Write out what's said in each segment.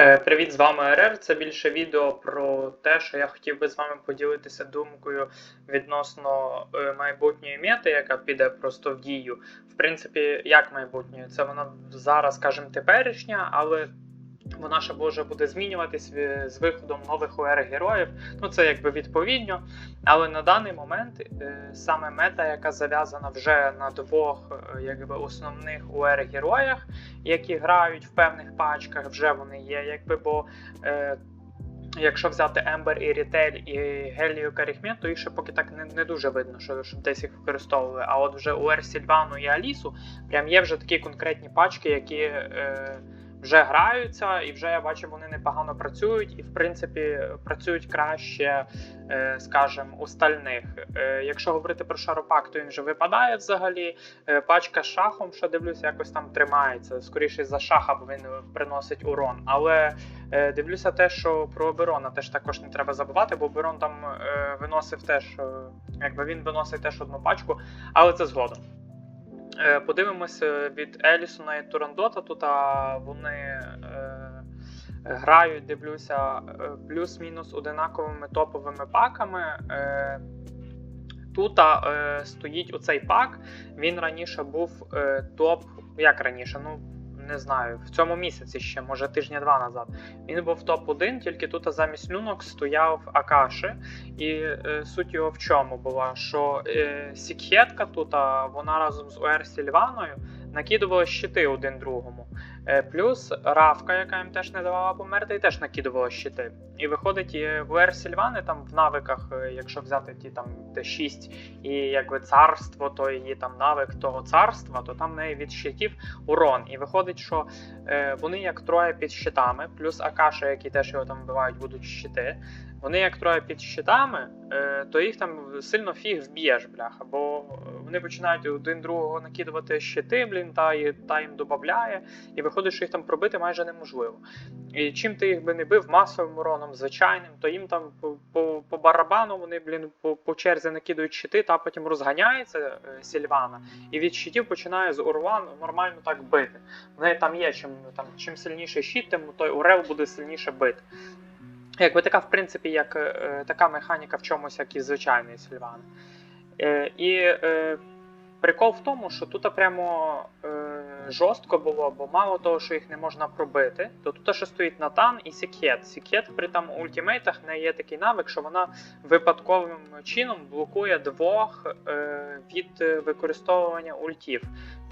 Е, Привіт, з вами РР. Це більше відео про те, що я хотів би з вами поділитися думкою відносно е, майбутньої мети, яка піде просто в дію. В принципі, як майбутньої? Це вона зараз, скажімо, теперішня, але вона ще може буде змінюватись з виходом нових УР героїв. Ну це якби відповідно. Але на даний момент е, саме мета, яка зав'язана вже на двох е, якби основних УР героях, які грають в певних пачках, вже вони є, якби, бо е, якщо взяти Ember і Retail і Гелію Каріхмет, то їх ще поки так не, не дуже видно, що, щоб десь їх використовували. А от вже у Ер Сільвану і Алісу прям є вже такі конкретні пачки, які. Е, вже граються, і вже я бачу, вони непогано працюють, і в принципі працюють краще, е, скажімо, у стальних. Е, якщо говорити про шаропак, то він вже випадає взагалі. Е, Пачка з шахом, що дивлюся, якось там тримається. Скоріше за шаха, бо він приносить урон. Але дивлюся те, що про оберона теж також не треба забувати, бо оберон там виносив теж, якби він виносить теж одну пачку, але це згодом. Е, Подивимося від Елісона і Турандота. Тут вони е, грають, дивлюся, е, плюс-мінус одинаковими топовими паками. Тут стоїть оцей пак. Він раніше був топ. Як раніше? Ну не знаю, в цьому місяці ще, може тижня-два назад. Він був топ-1, тільки тут замість люнок стояв Акаши. І е, суть його в чому була, що е, Сікхетка тут, вона разом з УР Сільваною накидувала щити один другому. Е, плюс Равка, яка їм теж не давала померти, і теж накидувала щити. І виходить, в Сільвани там в навиках, е, якщо взяти ті там Т6 і якби царство, то її там навик того царства, то там в неї від щитів урон. І виходить, що е, вони як троє під щитами, плюс Акаша, які теж його там вбивають, будуть щити. Вони як троє під щитами, е, то їх там сильно фіг вб'єш, бляха, бо вони починають один другого накидувати щити, блін, та, і, та їм додає, і виходить, що їх там пробити майже неможливо. І чим ти їх би не бив масовим уроном, звичайним, то їм там по, барабану вони, блін, по, по черзі накидують щити, та потім розганяється е, Сільвана, і від щитів починає з Урван нормально так бити. В неї там є, чим, там, чим сильніший щит, тим той Урел буде сильніше бити. Якби така, в принципі, як е, така механіка в чомусь, як і звичайний Сільван. Е, і е, прикол в тому, що тут прямо е, жорстко було, бо мало того, що їх не можна пробити, то тут ще стоїть Натан і Сікет. Сікет при там ультимейтах не є такий навик, що вона випадковим чином блокує двох е, від використовування ультів,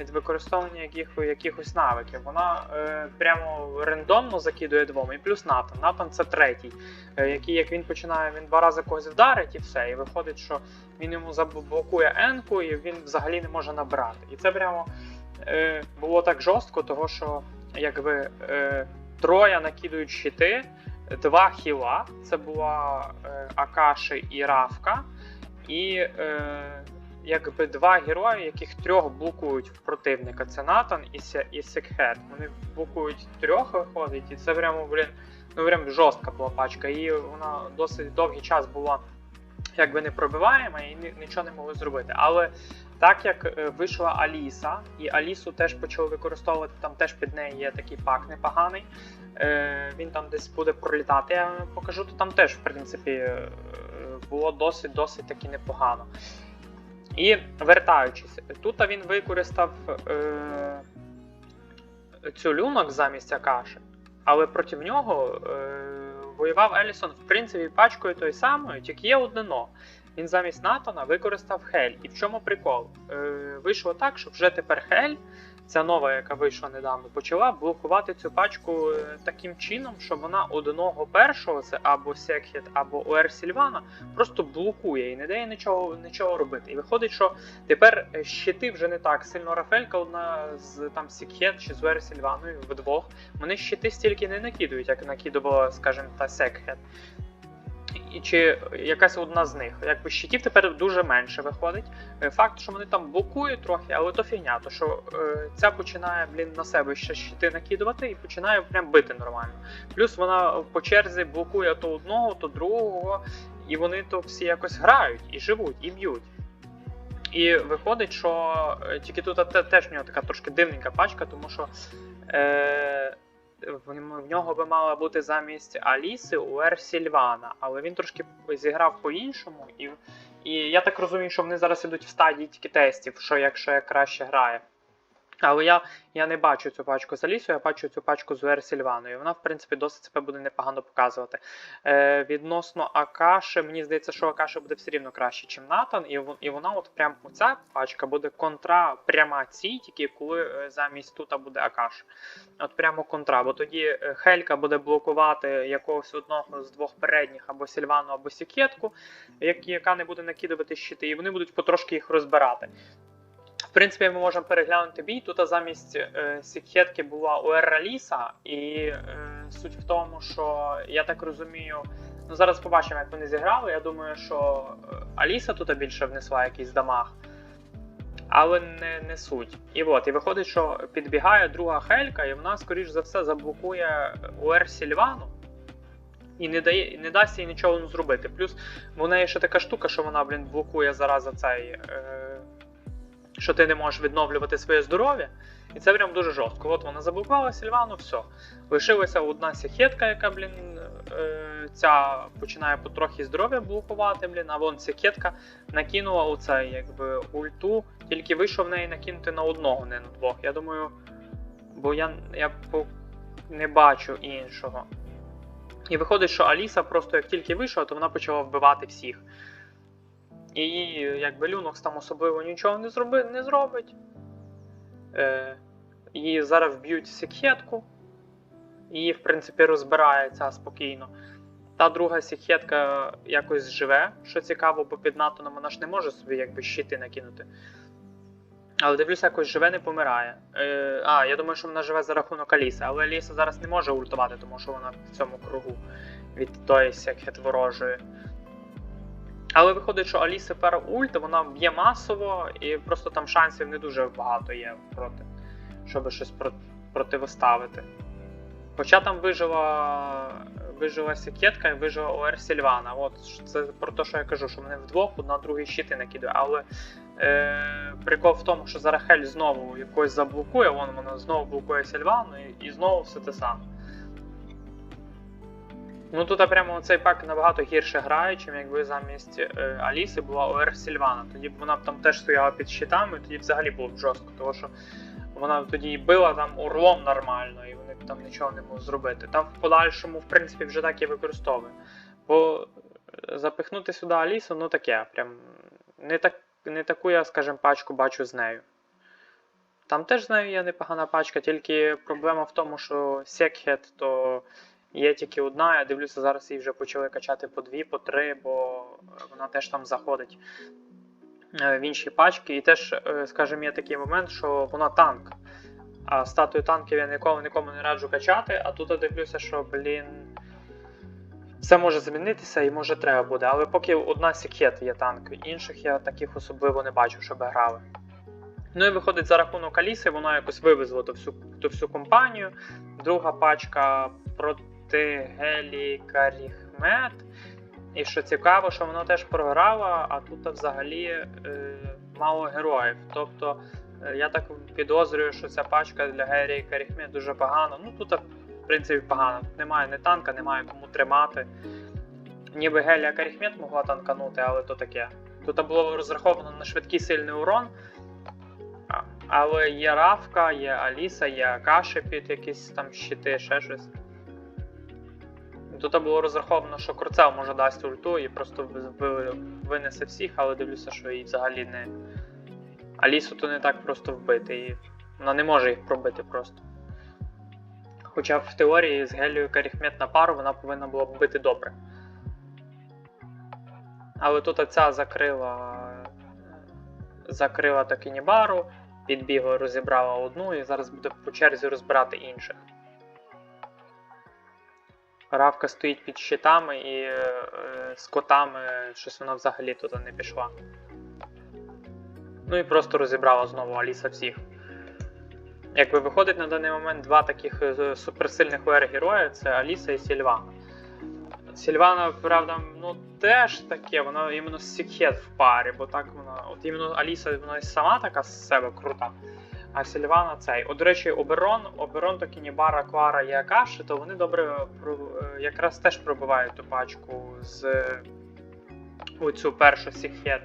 від використовування яких, якихось навиків. Вона е, прямо рандомно закидує двом, і плюс Натан. Натан це третій, е, який, як він починає, він два рази когось вдарить і все. І виходить, що він йому заблокує енку, і він взагалі не може набрати. І це прямо е, було так жорстко, того що якби е, троє накидують щити, два хіла. Це була е, Акаши і Равка, і е, якби два герої, яких трьох блокують в противника. Це Натан і, і Секхет. Вони блокують трьох виходить, і це прямо, блін, ну прям жорстка була пачка. І вона досить довгий час була якби не пробиваємо і нічого не могли зробити. Але так як е, вийшла Аліса, і Алісу теж почали використовувати, там теж під неї є такий пак непоганий. Е, він там десь буде пролітати. Я покажу, то там теж, в принципі, е, було досить досить таки непогано. І вертаючись, тут він використав е, цю люнок замість Акаши, але проти нього е, воював Елісон, в принципі, пачкою той самою, тільки є одне но. Він замість Натана використав Хель. І в чому прикол? Е, вийшло так, що вже тепер Хель, ця нова, яка вийшла недавно, почала блокувати цю пачку е, таким чином, що вона одного першого, це або Секхет, або Уер Сільвана, просто блокує і не дає нічого, нічого робити. І виходить, що тепер е, щити вже не так сильно Рафелька, одна з там Сікхет чи з Уер Сільваною вдвох. Вони щити стільки не накидують, як накидувала, скажімо, та Секхет. Чи якась одна з них. Якби щитів тепер дуже менше виходить. Е, Факт, що вони там блокують трохи, але то фігня, то що е, ця починає, блін, на себе ще щити накидувати і починає прям бити нормально. Плюс вона по черзі блокує то одного, то другого, і вони то всі якось грають і живуть, і б'ють. І виходить, що е, тільки тут теж в нього така трошки дивненька пачка, тому що е, в, нього би мала бути замість Аліси УР Сільвана, але він трошки зіграв по-іншому, і, і я так розумію, що вони зараз ідуть в стадії тільки тестів, що якщо як краще грає. Але я, я не бачу цю пачку з Алісою, я бачу цю пачку з УР Сільваною. Вона, в принципі, досить себе буде непогано показувати. Е, відносно Акаши, мені здається, що Акаша буде все рівно краще, ніж Натан, і, і вона, от прям ця пачка буде контра пряма цій, тільки коли е, замість тута буде Акаш. От прямо контра, бо тоді е, Хелька буде блокувати якогось одного з двох передніх або Сільвану, або Сікетку, яка не буде накидувати щити, і вони будуть потрошки їх розбирати. Принципі, ми можемо переглянути бій. Тут замість е, Сікетки була УР Аліса, і е, суть в тому, що я так розумію. Ну, зараз побачимо, як вони зіграли. Я думаю, що е, Аліса тут більше внесла якийсь дамаг. Але не, не суть. І от, і виходить, що підбігає друга Хелька, і вона, скоріш за все, заблокує УР Сільвану. І не дає, не дасть їй нічого ну, зробити. Плюс в неї ще така штука, що вона, блін, блокує зараза цей. Е, що ти не можеш відновлювати своє здоров'я. І це прям дуже жорстко. От вона заблокувала Сільвану, все. Лишилася одна сікетка, яка, блін, е, ця починає потрохи здоров'я блокувати, блін, а вон сікетка накинула оце, якби, ульту, тільки вийшов в неї накинути на одного, не на двох. Я думаю, бо я, я не бачу іншого. І виходить, що Аліса просто як тільки вийшла, то вона почала вбивати всіх. І якби Люнокс там особливо нічого не, зроби, не зробить. Е, її зараз вб'ють сікхетку. Її, в принципі, розбирається спокійно. Та друга сікхетка якось живе, що цікаво, бо під Натоном вона ж не може собі якби щити накинути. Але дивлюся, якось живе не помирає. Е, а, я думаю, що вона живе за рахунок Аліси, але Аліса зараз не може ультувати, тому що вона в цьому кругу від тої секхет ворожої. Але виходить, що Аліси пара ульт, вона б'є масово, і просто там шансів не дуже багато є проти, щоб щось про- противоставити. Хоча там вижила, вижила Сікетка і вижила ОР Сільвана. От це про те, що я кажу, що вони вдвох одна другий щити накидає. Але е, прикол в тому, що зараз Хель знову якось заблокує, вон вона знову блокує Сільвану і, і знову все те саме. Ну тут прямо цей пак набагато гірше грає, чим якби замість е, Аліси була ОР Сільвана. Тоді б вона б там теж стояла під щитами, тоді взагалі було б жорстко, тому що вона тоді і била там урлом нормально, і вони б там нічого не могли зробити. Там в подальшому, в принципі, вже так і використовує. Бо е, запихнути сюди Алісу, ну таке, прям не, так, не таку я, скажімо, пачку бачу з нею. Там теж з нею є непогана пачка, тільки проблема в тому, що Секхет то є тільки одна. Я дивлюся, зараз її вже почали качати по дві, по три, бо вона теж там заходить е, в інші пачки. І теж, е, скажімо, є такий момент, що вона танк. А статую танків я ніколи нікому не раджу качати, а тут я дивлюся, що, блін. Все може змінитися і може треба буде, але поки одна Сікет є танк, інших я таких особливо не бачу, щоб грали. Ну і виходить за рахунок Аліси, вона якось вивезла ту всю, ту всю компанію. Друга пачка проти Гелі Каріхмет. І що цікаво, що вона теж програла, а тут взагалі е, мало героїв. Тобто е, я так підозрюю, що ця пачка для Гері Каріхмет дуже погана. Ну тут, в принципі, погано. Немає ні танка, немає кому тримати. Ніби Гелія Каріхмет могла танканути, але то таке. Тут було розраховано на швидкий сильний урон. Але є Равка, є Аліса, є Акаші під якісь там щити, ще щось. Тут було розраховано, що Курцел може дасть ульту і просто ви- ви- винесе всіх, але дивлюся, що їй взагалі не. Алісу то не так просто вбити, і вона не може їх пробити просто. Хоча в теорії з Гелією Каріхмет на пару вона повинна була б добре. Але тут ця закрила. Закрила таки Нібару, підбігла, розібрала одну і зараз буде по черзі розбирати інших. Равка стоїть під щитами і е, з котами щось вона взагалі туди не пішла. Ну і просто розібрала знову Аліса всіх. Якби виходить на даний момент два таких е, суперсильних ВР героя це Аліса і Сільвана. Сільвана, правда, ну теж таке, вона іменно Сікхет в парі, бо так вона. От іменно Аліса вона і сама така з себе крута. А Сільвана цей. О, до речі, Оберон, Оберон, то Кінібара, Квара і Акаші, то вони добре е, якраз теж пробивають ту пачку з е, у цю першу сіхет.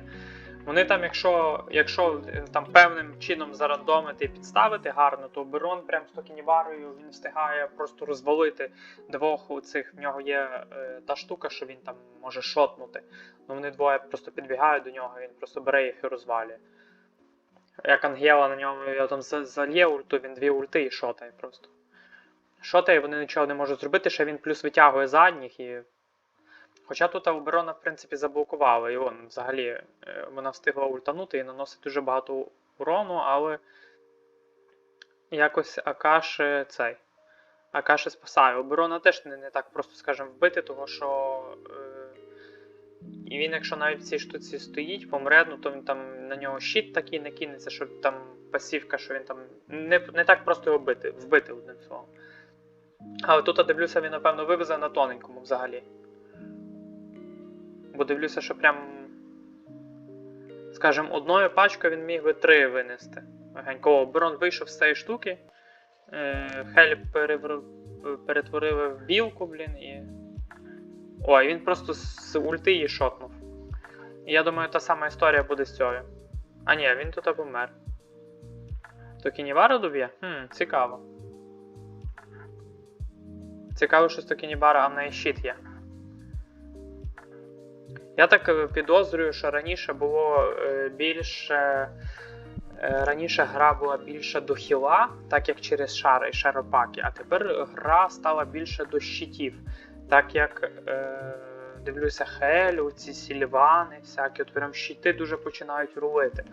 Вони там, якщо, якщо е, там певним чином зарандомити і підставити гарно, то Оберон прям з Токінібарою він встигає просто розвалити двох у цих. В нього є е, та штука, що він там може шотнути. Ну вони двоє просто підбігають до нього, він просто бере їх і розвалює. Як Ангела на ньому я там зальє ульту, він дві ульти і шотає просто. Шотає, вони нічого не можуть зробити, ще він плюс витягує задніх і. Хоча тут оборона, в принципі, заблокувала, і вон взагалі е, вона встигла ультанути і наносить дуже багато урону, але якось Акаши цей. Акаши спасає. Оборона теж не, не так просто, скажімо, вбити, того що. Е, і він, якщо навіть в цій штуці стоїть, помре, ну то він там на нього щит такий не кинеться, що там пасівка, що він там. Не, не так просто його бити, вбити одним словом. Але тут я дивлюся, він, напевно, вивезе на тоненькому взагалі. Бо дивлюся, що прям. Скажімо, одною пачкою він міг би три винести. Легенько оборон вийшов з цієї штуки. Е, Хель перетворили в білку, блін, і. Ой, він просто з ульти її шотнув. Я думаю, та сама історія буде з цією. А ні, він тут помер. То Кінівара доб'є? Хм, цікаво. Цікаво, що з Токінібара, а в неї щит є. Я так е, підозрюю, що раніше було е, більше. е, Раніше гра була більше до хіла, так як через шари і шаропаки, а тепер гра стала більше до щитів. Так як е, дивлюся Хелю, ці сільвани, всякі, от прям щити дуже починають рулити.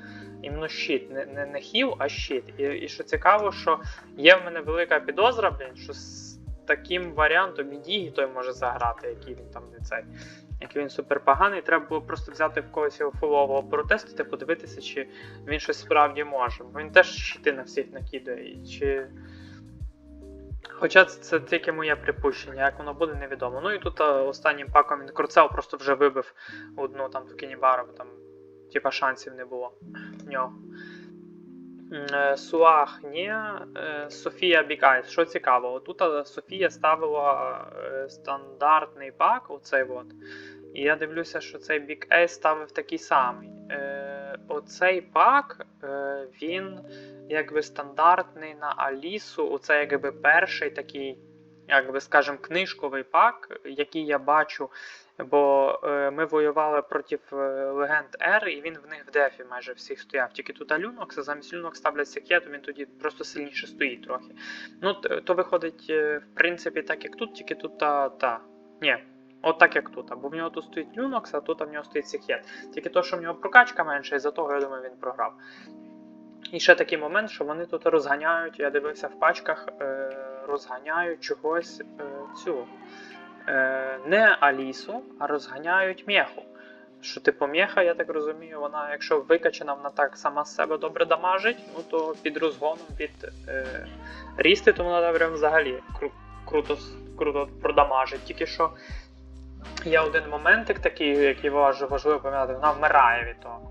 Іменно щит, не, не, не хіл, а щит. І, і що цікаво, що є в мене велика підозра, блін, що з таким варіантом і Дігі той може заграти, який він там не цей. Який він супер поганий, треба було просто взяти в когось його фулового протестити, подивитися, чи він щось справді може. Бо він теж щити на всіх накидає. Чи... Хоча це, тільки моє припущення, як воно буде, невідомо. Ну і тут останнім паком він Курцел просто вже вибив одну там в Кінібару, там типа шансів не було в нього. Е, Суах ні, е, Софія Бікайс. Що цікаво, тут Софія ставила е, стандартний пак, оцей от. І я дивлюся, що цей Big A ставив такий самий. Е, оцей пак, е, він якби стандартний на Алісу. Оце якби перший такий, якби скажем, книжковий пак, який я бачу. Бо е, ми воювали проти е, легенд R, і він в них в дефі майже всіх стояв. Тільки тут Люнокс, а замість Люнокс ставлять секету, він тоді просто сильніше стоїть трохи. Ну, то виходить, е, в принципі, так як тут, тільки тут та. та. Ні. От як тут. Бо в нього тут стоїть Люнокс, а тут в нього стоїть секет. Тільки то, що в нього прокачка менша, і за того, я думаю, він програв. І ще такий момент, що вони тут розганяють, я дивився в пачках, е, розганяють чогось е, цю. Е, не Алісу, а розганяють меху. Що типу меха, я так розумію, вона, якщо викачана, вона так сама з себе добре дамажить, ну то під розгоном, під е, рісти, то вона прям взагалі кру- круто, круто продамажить. Тільки що є один моментик такий, який важ- важливо пам'ятати, вона вмирає від того.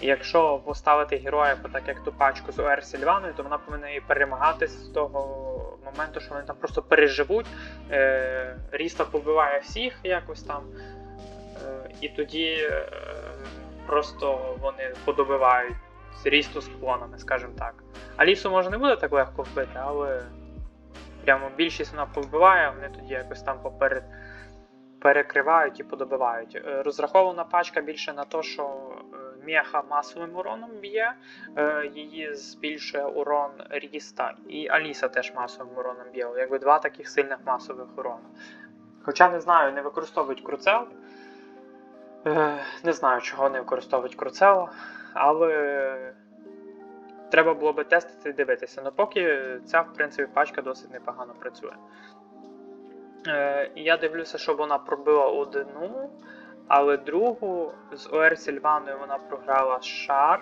І якщо поставити героя так як ту пачку з ОР Сільваною, то вона повинна і перемагати з того моменту, що вони там просто переживуть. Е, Ріста побиває всіх якось там. Е, і тоді е, просто вони подобивають рісту з клонами, скажімо так. Алісу може не буде так легко вбити, але прямо більшість вона повбиває, вони тоді якось там поперед перекривають і подобивають. Е, Розрахована пачка більше на те, що е, меха масовим уроном б'є, е, її збільшує урон Ріста, і Аліса теж масовим уроном б'є. Якби два таких сильних масових урона. Хоча не знаю, не використовують круцел. Не знаю, чого не використовують круцел, але треба було би тестити і дивитися. Ну поки ця, в принципі, пачка досить непогано працює. Е, я дивлюся, що вона пробила одну, але другу з ОР Сільваною вона програла шар.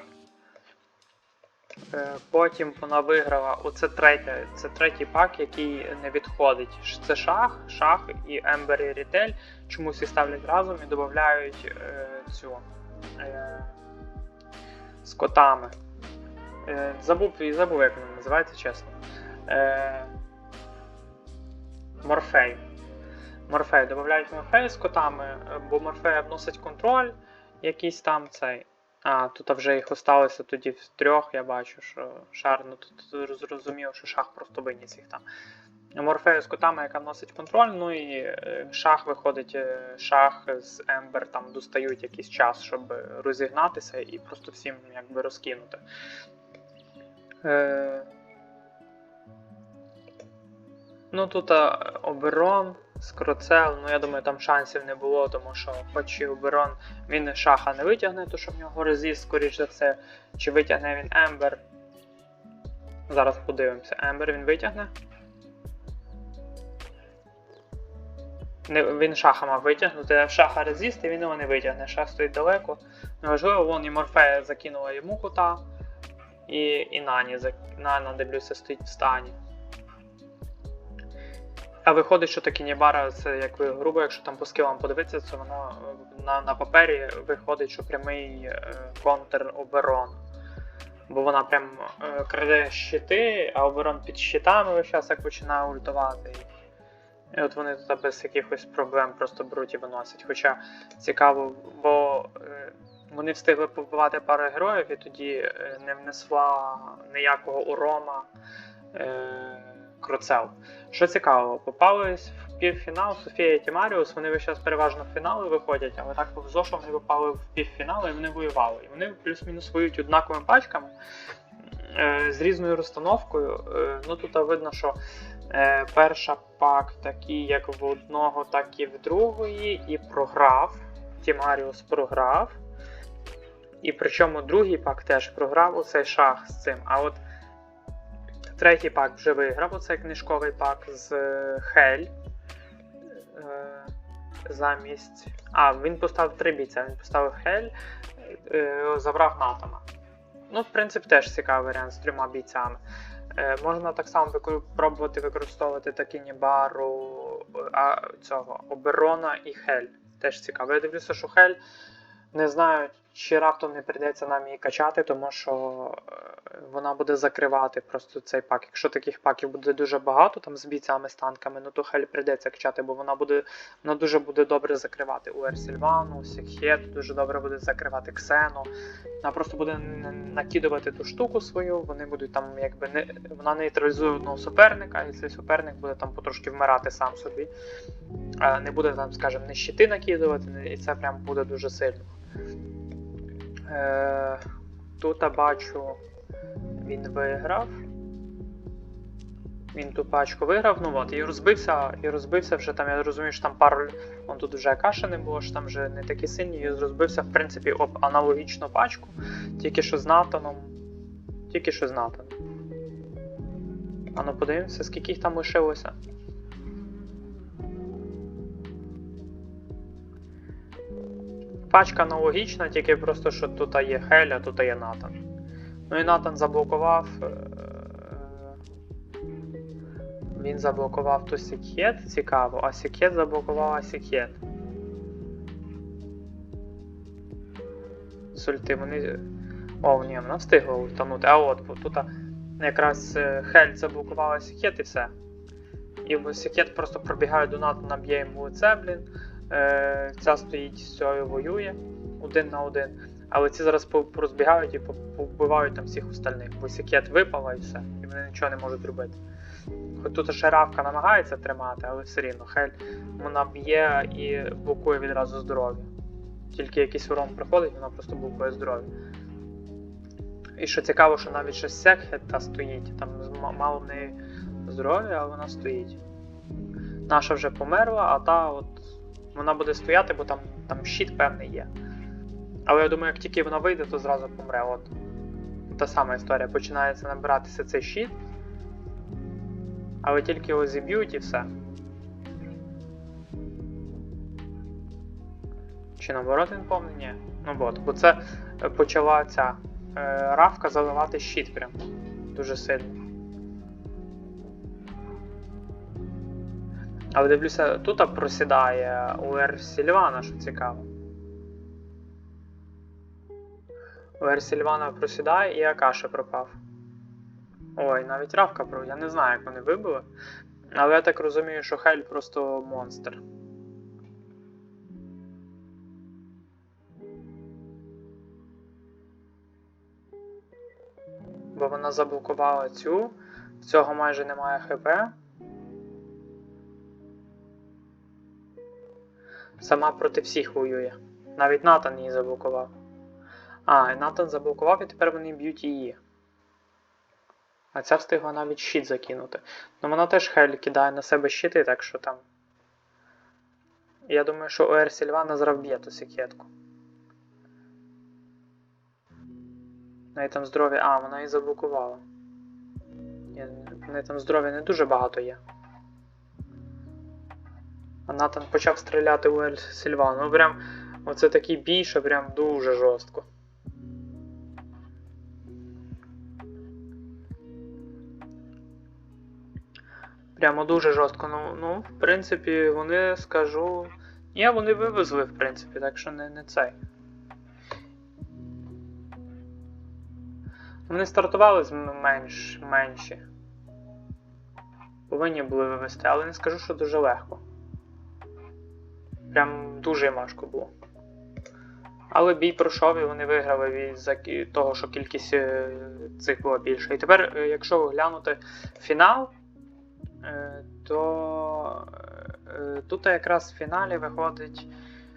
Е, Потім вона виграла. Оце третя, це третій пак, який не відходить. Це шах, шах і Ембер і Рітель. Чомусь їх ставлять разом і додають е, цю е, з котами. Е, забув забув, як він називається, чесно. Е, Морфей. Морфей. Додають Морфея з котами, бо Морфея вносить контроль якийсь там цей. А, тут вже їх осталося тоді в трьох, я бачу, що шар, ну тут зрозумів, що шах просто виніс їх там. Морфею з котами, яка вносить контроль, ну і е, шах виходить, е, шах з Ембер там достають якийсь час, щоб розігнатися і просто всім якби розкинути. Е... Ну тут а, Оберон, Скроцел, ну я думаю, там шансів не було, тому що хоч і Оберон він шаха не витягне, то що в нього резист, скоріш за все, чи витягне він Ембер. Зараз подивимося. Ембер він витягне. Не, він шаха мав витягнути, а шаха резист, і він його не витягне. Шах стоїть далеко. Неважливо, вон і Морфея закинула йому кута. І, і Нані, Нана, дивлюся, стоїть в стані. А виходить, що таки Нібара, це як ви грубо, якщо там по скілам подивитися, то воно е, на, на папері виходить, що прямий е, контр оберон. Бо вона прям е, краде щити, а оберон під щитами весь час як починає ультувати. І от вони тут без якихось проблем просто беруть і виносять. Хоча цікаво, бо е, вони встигли побивати пару героїв і тоді е, не внесла ніякого урома е, Кроцел. Що цікаво, попались в півфінал Софія Тімаріус, вони весь час переважно в фінали виходять, але так повезло, що вони попали в півфінал і вони воювали. І вони плюс-мінус воюють однаковими пачками е, з різною розстановкою. Е, ну тут видно, що е, перша пак такий, як в одного, так і в другої, і програв. Тімаріус програв. І причому другий пак теж програв оцей шах з цим. А от третій пак вже виграв оцей книжковий пак з е, Хель. Е, замість. А, він поставив три бійця. Він поставив Хель, е, забрав Натана. Ну, в принципі, теж цікавий варіант з трьома бійцями. Можна так само пробувати використовувати такі Нібару а, цього Оберона і Хель. Теж цікаво. Я дивлюся, що Хель не знаю, чи раптом не прийдеться нам її качати, тому що е, вона буде закривати просто цей пак. Якщо таких паків буде дуже багато, там з бійцями, з танками, ну то Хель прийдеться качати, бо вона буде вона дуже буде добре закривати УР Сільвану, Сікхет, дуже добре буде закривати Ксену. Вона просто буде накидувати ту штуку свою, вони будуть там, якби не вона нейтралізує одного суперника, і цей суперник буде там потрошки вмирати сам собі. Не буде там, скажімо, не щити накидувати, і це прям буде дуже сильно. Е, тут я бачу, він виграв. Він ту пачку виграв, ну от, і розбився, і розбився вже там, я розумію, що там пару. Вон тут вже каша не було, що там вже не такі сильні, і розбився, в принципі, об аналогічну пачку. Тільки що з Натаном. Тільки що з Натаном. А ну подивимося, скільки їх там лишилося. Пачка аналогічна, тільки просто, що тут є Хель, а тут є Натан. Ну і Натан заблокував. е, Він заблокував ту Сікхет, цікаво, а Сікхет заблокував Асікхет. З ульти вони. О, ні, вона встигла ультанути. А от, тут якраз е, Хель заблокувала Сікхет і все. І Сікхет просто пробігає до Натана, б'є йому лице, блін. Е, ця стоїть з цією воює один на один. Але ці зараз по- порозбігають і по- повбивають там всіх остальних. Бо Сікет випала і все, і вони нічого не можуть зробити. Хоч тут ще равка намагається тримати, але все рівно Хель вона б'є і блокує відразу здоров'я. Тільки якийсь урон приходить, вона просто блокує здоров'я. І що цікаво, що навіть ще Секхет та стоїть, там мало в здоров'я, але вона стоїть. Наша вже померла, а та от вона буде стояти, бо там, там щит певний є. Але я думаю, як тільки вона вийде, то зразу помре. От. Та сама історія. Починається набиратися цей щит. Але тільки його зіб'ють і все. Чи наоборот він повний? Ні. Ну от, бо це почала ця е, равка заливати щит прям. Дуже сильно. Але дивлюся, тут просідає УР Сільвана, що цікаво. Лер Сільвана просідає і Акаша пропав. Ой, навіть Равка про. Я не знаю, як вони вибили. Але я так розумію, що Хель просто монстр. Бо вона заблокувала цю. В цього майже немає ХП. Сама проти всіх воює. Навіть Натан її заблокував. А, і Натан заблокував, і тепер вони б'ють її. А ця встигла навіть щит закинути. Ну вона теж Хель кидає на себе щити, так що там. Я думаю, що ОР Сільвана зараз б'є ту секетку. Неї там здоров'я. А, вона її заблокувала. В неї там здоров'я не дуже багато є. А Натан почав стріляти у Ель Сільвану. Ну прям. Оце такий бій, що прям дуже жорстко. Прямо дуже жорстко. Ну, ну, в принципі, вони скажу. Ні, вони вивезли, в принципі, так що не, не цей. Вони стартували з менш, менші. Повинні були вивести, але не скажу, що дуже легко. Прям дуже важко було. Але бій пройшов і вони виграли від того, що кількість е, цих була більша. І тепер, е, якщо глянути фінал, е, то тут якраз в фіналі виходить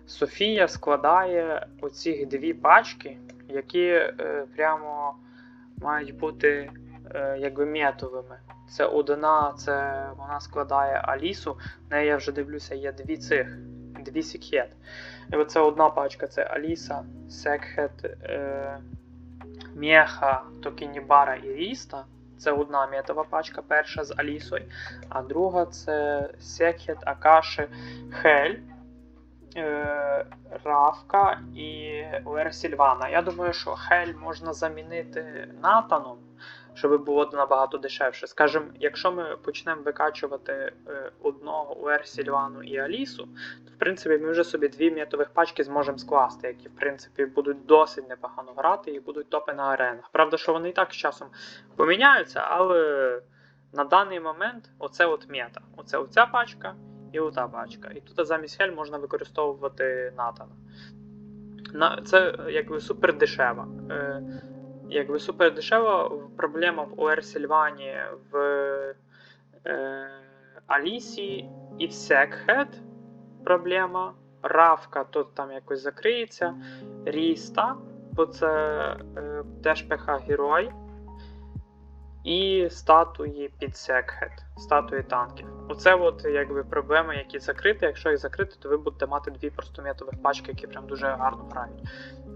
Софія складає оці дві пачки, які прямо мають бути якби метовими. Це одна, це вона складає Алісу. В неї я вже дивлюся, є дві цих, дві секхет. І оце одна пачка це Аліса, Секхет, е, Меха, Токінібара і Ріста. Це одна метова пачка, перша з Алісою. А друга це Секхет, Акаши, Хель, е, Равка і Лер Сільвана. Я думаю, що Хель можна замінити Натаном, щоб було набагато дешевше. Скажем, якщо ми почнемо викачувати е, одного Лер Сільвану і Алісу, то в принципі ми вже собі дві метових пачки зможемо скласти, які в принципі будуть досить непогано грати і будуть топи на аренах. Правда, що вони і так з часом поміняються, але на даний момент оце от мета. Оце оця пачка і ота пачка. І тут замість Хель можна використовувати Натана. На, це е, якби супер дешево. Якби супер дешево. Проблема в ОР Сільвані, в е, Алісі і в Секхед проблема. Равка тут там якось закриється. Ріста, бо це е, теж ПХ герой. І статуї під Секхед, статуї танків. Оце от якби проблеми, які закриті. Якщо їх закрити, то ви будете мати дві простометових пачки, які прям дуже гарно грають.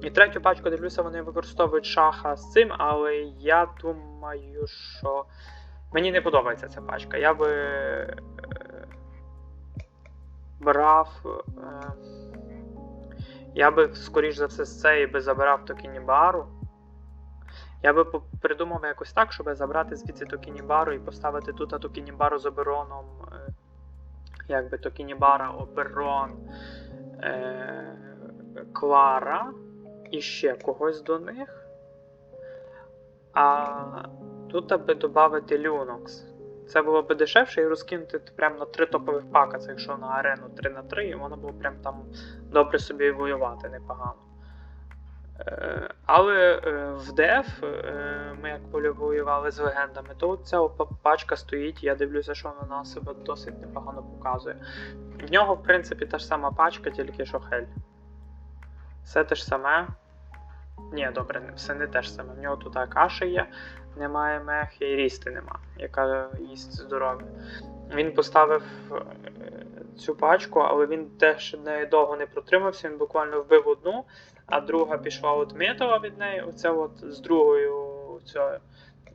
І третю пачку, дивлюся, вони використовують шаха з цим, але я думаю, що мені не подобається ця пачка. Я би е, брав. Е, я би, скоріш за все, з цієї би забирав Токінібару. Я би придумав якось так, щоб забрати звідси Токінібару і поставити тут Токінібару з обероном. е, Якби Токінібара, оберон, е, Клара і ще когось до них. А тут аби додати Люнокс. Це було б дешевше і розкинути прямо на три топових пака, це якщо на арену 3 на 3, і воно було прям там добре собі воювати непогано. Е, Але е, в ДФ е, ми як воювали з легендами, то ця пачка стоїть, я дивлюся, що вона себе досить непогано показує. В нього, в принципі, та ж сама пачка, тільки що Хель. Все те ж саме. Ні, добре, все не те ж саме. В нього тут Акаші є, немає мехи і рісти нема, яка їсть здоров'я. Він поставив цю пачку, але він теж довго не протримався, він буквально вбив одну, а друга пішла от метова від неї, оце от з другою цією.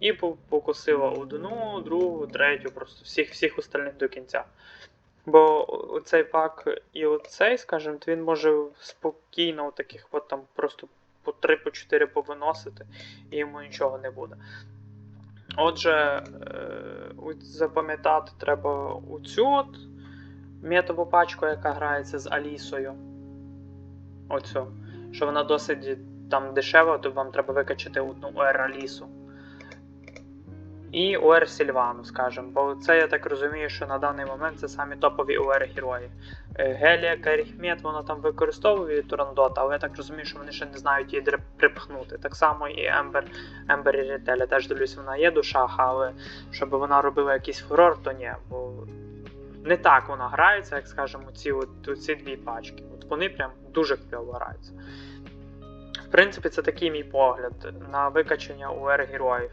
І по- покосила одну, другу, третю, просто всіх всіх остальних до кінця. Бо оцей пак і оцей, скажімо, він може спокійно таких от там просто по 3-4 повиносити, і йому нічого не буде. Отже, е, запам'ятати треба оцю от метову пачку, яка грається з Алісою. Оцю. Що вона досить там дешево, то вам треба викачати одну УР Алісу. І УР Сільвану, скажімо. Бо це я так розумію, що на даний момент це самі топові УР герої. Е, Гелія Каріхмет, вона там використовує Турандота, але я так розумію, що вони ще не знають її припхнути. Так само і Ембер, Ембер і Рітеля теж дивлюсь, вона є до шаха, але щоб вона робила якийсь фурор, то ні. Бо не так вона грається, як скажімо, ці, от, ці дві пачки. От вони прям дуже кльово граються. В принципі, це такий мій погляд на викачання УР героїв.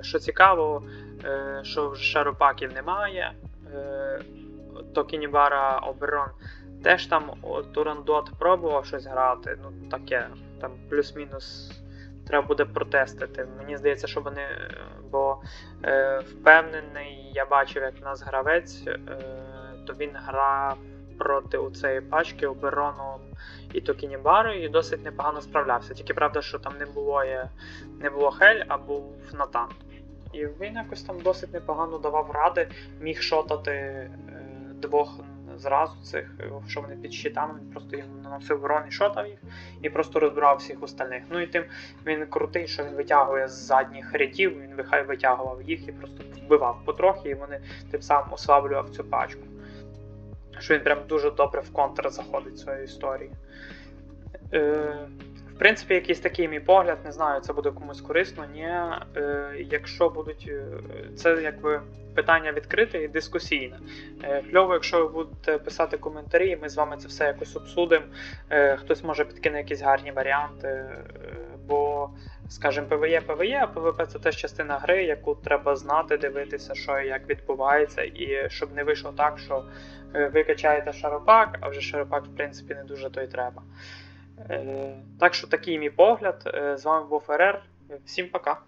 Що цікаво, е, що вже шарупаків немає. Е, Токінібара Оберон теж там Турандот пробував щось грати. Ну таке, там плюс-мінус треба буде протестити. Мені здається, що вони. е, Бо е, впевнений, я бачив, як в нас гравець, е, то він грав проти у цієї пачки Обероном і Токінібару і досить непогано справлявся. Тільки правда, що там не було, є, не було Хель, а був Натан. І він якось там досить непогано давав ради, міг шотати е, двох зразу цих, е, що вони під щитами, він просто їм наносив урон і шотав їх, і просто розбирав всіх остальних. Ну і тим він крутий, що він витягує з задніх рядів, він вихай витягував їх і просто вбивав потрохи, і вони тим самим ослаблював цю пачку. Що він прям дуже добре в контр заходить цієї історії. Е, принципі, якийсь такий мій погляд, не знаю, це буде комусь корисно, ні. Е, якщо будуть. е, Це якби питання відкрите і дискусійне. Е, кльово, якщо ви будете писати коментарі, ми з вами це все якось обсудимо. Е, хтось може підкине якісь гарні варіанти. Е, бо, скажімо, ПВЕ ПВЕ, а ПВП це теж частина гри, яку треба знати, дивитися, що і як відбувається, і щоб не вийшло так, що е, ви качаєте шаропак, а вже шаропак, в принципі, не дуже то й треба. Е, Так що такий мій погляд. Е, З вами був РР. Всім пока.